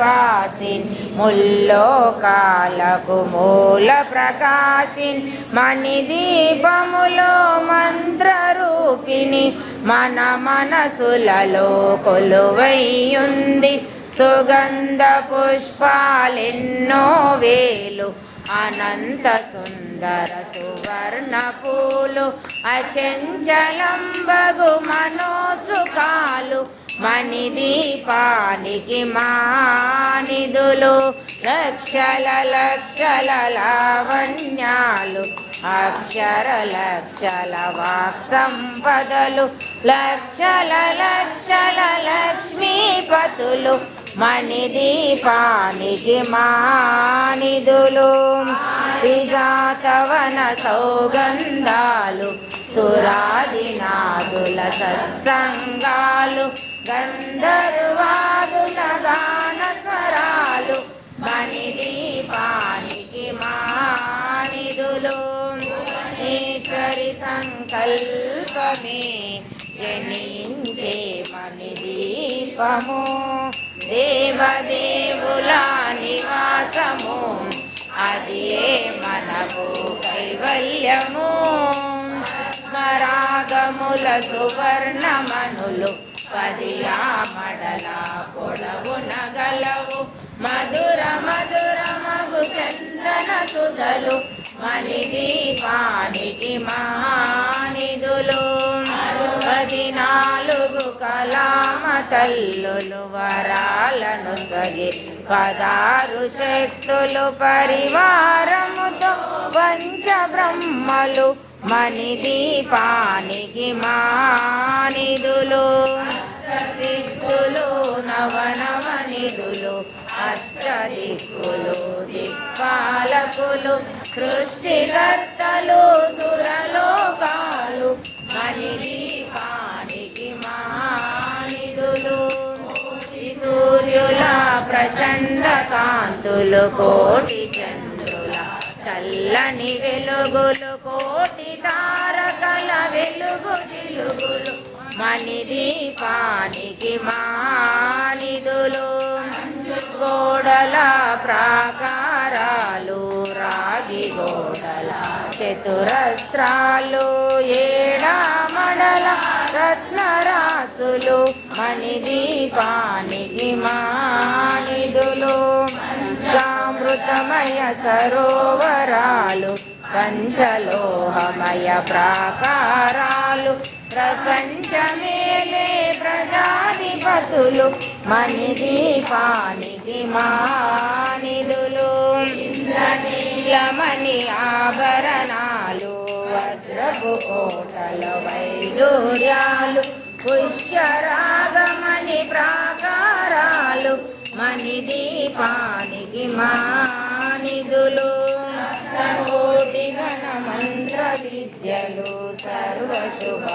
నివాసిన్ ముల్లోకాలకు మూల ప్రకాశిన్ మణి దీపములో మంత్రరూపిణి మన మనసులలో కొలువైయుంది. సుగంధ పుష్పాలెన్నో వేలు అనంత సుందర సువర్ణ పూలు అచంచలంబగు మనో మణిదీపానికి మానిదులు. లక్షల లక్షల లావణ్యాలు అక్షర లక్షల వాక్ సంపదలు లక్షల లక్షల లక్ష్మీపతులు మణిదీపానికి మానిదులు. విజాతవన సౌగంధాలు సురాదినాదుల సత్సంగాలు గంధర్వాదుల గాన స్వరాలు మణిదీపానికి మానిదులు. ఈశ్వరి సంకల్పమే జనించే మణిదీపము దేవదేవుల నివాసము అది మనకు కైవల్యము. మరాగముల సువర్ణమనులు పదియా మడల పొడవు నగలవు మధుర మధుర మగు చందన సుధలు మణిదీపానికి పది నాలుగు కలామ తల్లులు వరాలను సగి పదారు శక్తులు పరివారముతో పంచ బ్రహ్మలు మణి దీపానికి మాని దిక్పాలకులు సృష్టికర్తలు సురలోకాలు మణిదీపానికి మానిదులు. సూర్యుల ప్రచండ కాంతులు కోటి చంద్రుల చల్లని వెలుగులు కోటి తారకల వెలుగు జిలుగులు మణిదీపానికి మానిదులు. గోడల ప్రాకా రాగి గోడల చతురస్త్రాలు ఏడామడల రత్నరాసులు మణిదీపానికి మానిదులు. చామృతమయ సరోవరాలు పంచలోహమయ ప్రాకారాలు ప్రపంచమేలే ప్రజాధిపతులు మణిదీపానికి మానిదులు. నీలమణి ఆభరణాలు వజ్రపు కోటల వైడూర్యాలు పుష్యరాగమణి ప్రాకారాలు మణిదీపానికి మానిధులు కోటి గణ మంత్ర విద్యలు సర్వశుభ